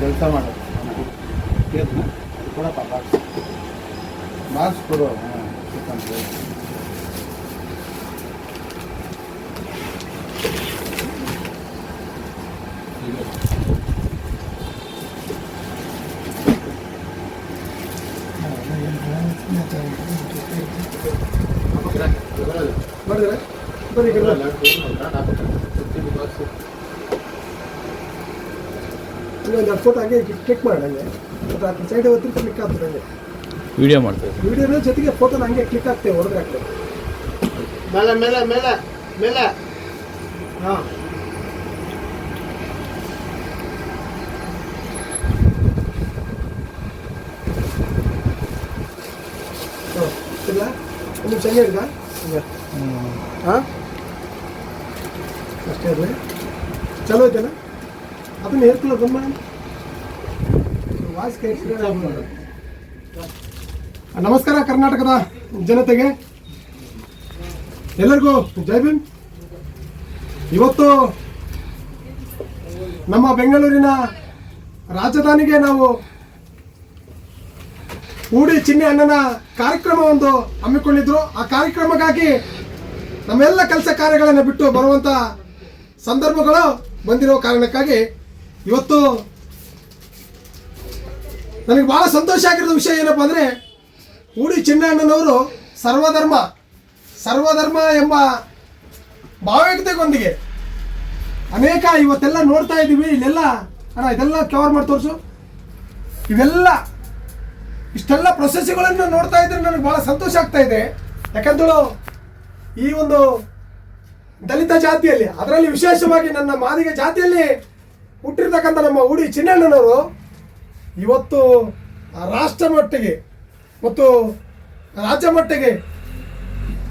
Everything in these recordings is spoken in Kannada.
ಕೆಲಸ ಮಾಡೋದು ಕೇಳ್ನ ಕೊಡಪ್ಪ ಬಾಕ್ಸ್ ಬಾಕ್ಸ್ ಕೊಡು ಹಾಂ ಚಿಕನ್ ಮಾಡಿದ್ರೆ ಬರೀ ಈ ಕಡೆ ಬನ್ನಿ. ಇಲ್ಲಿ ಒಂದು ಫೋಟೋ ಹಂಗೆ ಕ್ಲಿಕ್ ಮಾಡಿ ಹಂಗೆ ಮತ್ತು ಆ ಸೈಡ್ ಹೊತ್ತಿರ್ತ ಕ್ಲಿಕ್ ಆಗ್ತದೆ ಹಂಗೆ ವಿಡಿಯೋ ಮಾಡ್ತಾ ಇದ್ದೀನಿ ವಿಡಿಯೋನ ಜೊತೆಗೆ ಫೋಟೋನ ಹಂಗೆ ಕ್ಲಿಕ್ ಆಗ್ತೇವೆ ಹೊಡೆದ್ರೆ ಆಗ್ತದೆ ಮೇಲೆ ಮೇಲೆ ಮೇಲೆ ಮೇಲೆ ಹಾಂ ಹಾಂ ಇಲ್ಲ ಒಂದು ನಿಮಿಷ ಹಂಗೆ ಇರ್ಗ ಹಾಂ ಅಷ್ಟೇ ಇರಲಿ ಚಲೋ ಐತಲ್ಲ ಅದನ್ನ ಮಾಡಿ ವಾಯ್ಸ್ ನಮಸ್ಕಾರ ಕರ್ನಾಟಕದ ಜನತೆಗೆ. ಎಲ್ಲರಿಗೂ ಜೈ ಭೀಮ್. ಇವತ್ತು ನಮ್ಮ ಬೆಂಗಳೂರಿನ ರಾಜಧಾನಿಗೆ ನಾವು ಹೂಡಿ ಚಿನ್ನೆ ಅಣ್ಣನ ಕಾರ್ಯಕ್ರಮ ಒಂದು ಹಮ್ಮಿಕೊಂಡಿದ್ರು. ಆ ಕಾರ್ಯಕ್ರಮಕ್ಕಾಗಿ ನಮ್ಮೆಲ್ಲ ಕೆಲಸ ಕಾರ್ಯಗಳನ್ನು ಬಿಟ್ಟು ಬರುವಂತ ಸಂದರ್ಭಗಳು ಬಂದಿರೋ ಕಾರಣಕ್ಕಾಗಿ ಇವತ್ತು ನನಗೆ ಬಹಳ ಸಂತೋಷ ಆಗಿರೋ ವಿಷಯ ಏನಪ್ಪ ಅಂದರೆ ಹೂಡಿ ಚಿನ್ನಣ್ಣನವರು ಸರ್ವಧರ್ಮ ಸರ್ವಧರ್ಮ ಎಂಬ ಭಾವೈಕ್ಯತೆಗೊಂದಿಗೆ ಅನೇಕ ಇವತ್ತೆಲ್ಲ ನೋಡ್ತಾ ಇದ್ದೀವಿ, ಇಲ್ಲೆಲ್ಲ ಅಣ್ಣ, ಇದೆಲ್ಲ ಕವರ್ ಮಾಡಿ ತೋರಿಸು. ಇವೆಲ್ಲ ಇಷ್ಟೆಲ್ಲ ಪ್ರೊಸೆಸ್ಗಳನ್ನು ನೋಡ್ತಾ ಇದ್ರೆ ನನಗೆ ಭಾಳ ಸಂತೋಷ ಆಗ್ತಾ ಇದೆ. ಯಾಕಂತೇಳು, ಈ ಒಂದು ದಲಿತ ಜಾತಿಯಲ್ಲಿ, ಅದರಲ್ಲಿ ವಿಶೇಷವಾಗಿ ನನ್ನ ಮಾದಿಗ ಜಾತಿಯಲ್ಲಿ ಹುಟ್ಟಿರ್ತಕ್ಕಂಥ ನಮ್ಮ ಉಡಿ ಚಿನ್ನಣ್ಣನವರು ಇವತ್ತು ರಾಷ್ಟ್ರ ಮಟ್ಟಿಗೆ ಮತ್ತು ರಾಜ್ಯ ಮಟ್ಟಿಗೆ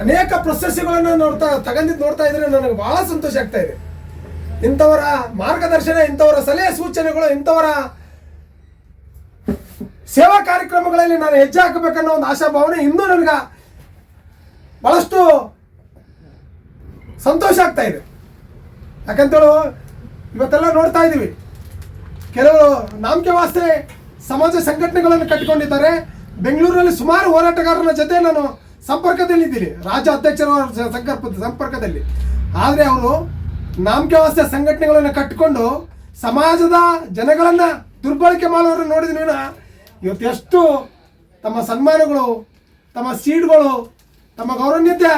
ಅನೇಕ ಪ್ರಶಸ್ತಿಗಳನ್ನು ನೋಡ್ತಾ ತಗೊಂಡಿದ್ದು ನೋಡ್ತಾ ಇದ್ರೆ ನನಗೆ ಬಹಳ ಸಂತೋಷ ಆಗ್ತಾ ಇದೆ. ಇಂಥವರ ಮಾರ್ಗದರ್ಶನ, ಇಂಥವರ ಸಲಹೆ ಸೂಚನೆಗಳು, ಇಂಥವರ ಸೇವಾ ಕಾರ್ಯಕ್ರಮಗಳಲ್ಲಿ ನಾನು ಹೆಜ್ಜೆ ಹಾಕಬೇಕನ್ನೋ ಒಂದು ಆಶಾಭಾವನೆ ಇನ್ನೂ ನನಗೆ ಬಹಳಷ್ಟು ಸಂತೋಷ ಆಗ್ತಾ ಇದೆ. ಯಾಕಂತೇಳು ಇವತ್ತೆಲ್ಲ ನೋಡ್ತಾ ಇದ್ದೀವಿ. ಕೆಲವರು ನಾಮಕೆ ಸಮಾಜ ಸಂಘಟನೆಗಳನ್ನು ಕಟ್ಟಿಕೊಂಡಿದ್ದಾರೆ. ಬೆಂಗಳೂರಿನಲ್ಲಿ ಸುಮಾರು ಹೋರಾಟಗಾರರ ಜೊತೆ ನಾನು ಸಂಪರ್ಕದಲ್ಲಿದ್ದೀನಿ. ರಾಜ್ಯ ಅಧ್ಯಕ್ಷರ ಸಂಕಲ್ಪ ಸಂಪರ್ಕದಲ್ಲಿ. ಆದರೆ ಅವರು ನಾಮಕೆ ಸಂಘಟನೆಗಳನ್ನು ಕಟ್ಟಿಕೊಂಡು ಸಮಾಜದ ಜನಗಳನ್ನು ದುರ್ಬಳಕೆ ಮಾಡೋರು ನೋಡಿದ ನೀನು ಇವತ್ತು ಎಷ್ಟು ತಮ್ಮ ಸನ್ಮಾನಗಳು, ತಮ್ಮ ಸೀಡ್ಗಳು, ತಮ್ಮ ಗೌರವನ್ಯತೆ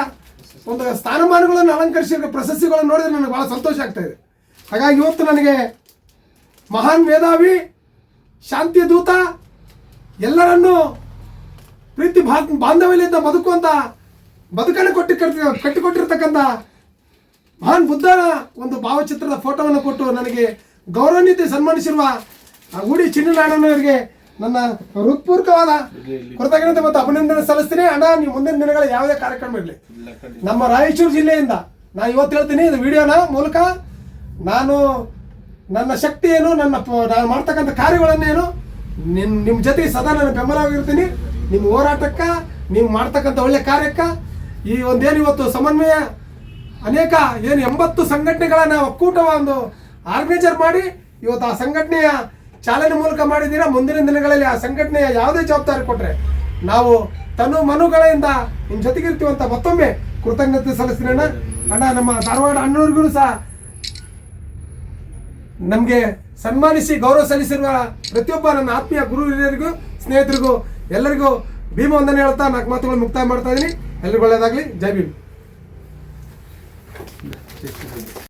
ಒಂದು ಸ್ಥಾನಮಾನಗಳನ್ನು ಅಲಂಕರಿಸಿರೋ ಪ್ರಶಸ್ತಿಗಳನ್ನು ನೋಡಿದ್ರೆ ನನಗೆ ಭಾಳ ಸಂತೋಷ ಆಗ್ತಾ ಇದೆ. ಹಾಗಾಗಿ ಇವತ್ತು ನನಗೆ ಮಹಾನ್ ಮೇಧಾವಿ ಶಾಂತಿ ದೂತ ಎಲ್ಲರನ್ನೂ ಪ್ರೀತಿ ಬಾ ಬಾಂಧವ್ಯದಿಂದ ಬದುಕುವಂತ ಬದುಕನ್ನು ಕೊಟ್ಟು ಕಟ್ಟಿ- ಕಟ್ಟಿಕೊಟ್ಟಿರ್ತಕ್ಕಂಥ ಮಹಾನ್ ಬುದ್ಧನ ಒಂದು ಭಾವಚಿತ್ರದ ಫೋಟೋವನ್ನು ಕೊಟ್ಟು ನನಗೆ ಗೌರವಾನ್ವಿತ ಸನ್ಮಾನಿಸಿರುವ ಆ ಗುಡಿ ಚಿನ್ನನಾಡನವರಿಗೆ ನನ್ನ ಹೃತ್ಪೂರ್ವಕವಾದ ಕೃತಜ್ಞತೆ ಮತ್ತು ಅಭಿನಂದನೆ ಸಲ್ಲಿಸ್ತೀನಿ. ಅಣ್ಣ ನೀವು ಮುಂದಿನ ದಿನಗಳ ಯಾವುದೇ ಕಾರ್ಯಕ್ರಮ ಇರಲಿ. ನಮ್ಮ ರಾಯಚೂರು ಜಿಲ್ಲೆಯಿಂದ ನಾನು ಇವತ್ತು ಹೇಳ್ತೀನಿ ಇದು ವಿಡಿಯೋನ ಮೂಲಕ ನಾನು ನನ್ನ ಶಕ್ತಿ ಏನು ನನ್ನ ನಾನು ಮಾಡ್ತಕ್ಕಂಥ ಕಾರ್ಯಗಳನ್ನೇನು ನಿಮ್ ನಿಮ್ಮ ಜೊತೆಗೆ ಸದಾ ನಾನು ಬೆಂಬಲವಾಗಿರ್ತೀನಿ. ನಿಮ್ಮ ಹೋರಾಟಕ್ಕೆ, ನೀವು ಮಾಡ್ತಕ್ಕಂಥ ಒಳ್ಳೆ ಕಾರ್ಯಕ್ಕೆ, ಈ ಒಂದೇನು ಇವತ್ತು ಸಮನ್ವಯ, ಅನೇಕ, ಏನು ಎಂಬತ್ತು ಸಂಘಟನೆಗಳನ್ನ ಒಕ್ಕೂಟ ಒಂದು ಆರ್ಗನೈಜರ್ ಮಾಡಿ, ಇವತ್ತು ಆ ಸಂಘಟನೆಯ ಚಾಲನೆ ಮೂಲಕ ಮಾಡಿದ್ದೀರಾ? ಮುಂದಿನ ದಿನಗಳಲ್ಲಿ ಆ ಸಂಘಟನೆಯ ಯಾವುದೇ ಜವಾಬ್ದಾರಿ ಕೊಟ್ಟರೆ ನಾವು ತನು ಮನುಗಳಿಂದ ನಿಮ್ಮ ಜೊತೆಗಿರ್ತೀವಂತ ಮತ್ತೊಮ್ಮೆ ಕೃತಜ್ಞತೆ ಸಲ್ಲಿಸ್ತೀನಿ ಅಣ್ಣ. ಅಣ್ಣ, ನಮ್ಮ ಧಾರವಾಡ ಅಣ್ಣವ್ರಿಗೂ ಸಹ ನಮಗೆ ಸನ್ಮಾನಿಸಿ, ಗೌರವ ಸಲ್ಲಿಸಿರುವ ಪ್ರತಿಯೊಬ್ಬ ನನ್ನ ಆತ್ಮೀಯ ಗುರು ಹಿರಿಯರಿಗೂ, ಸ್ನೇಹಿತರಿಗೂ, ಎಲ್ಲರಿಗೂ ಭೀಮ ಒಂದನ್ನು ಹೇಳ್ತಾ ನಾಲ್ಕು ಮಾತುಗಳು ಮುಕ್ತಾಯ ಮಾಡ್ತಾ ಇದ್ದೀನಿ. ಎಲ್ಲರಿಗೂ ಒಳ್ಳೆಯದಾಗಲಿ. ಜೈ ಭೀಮ್.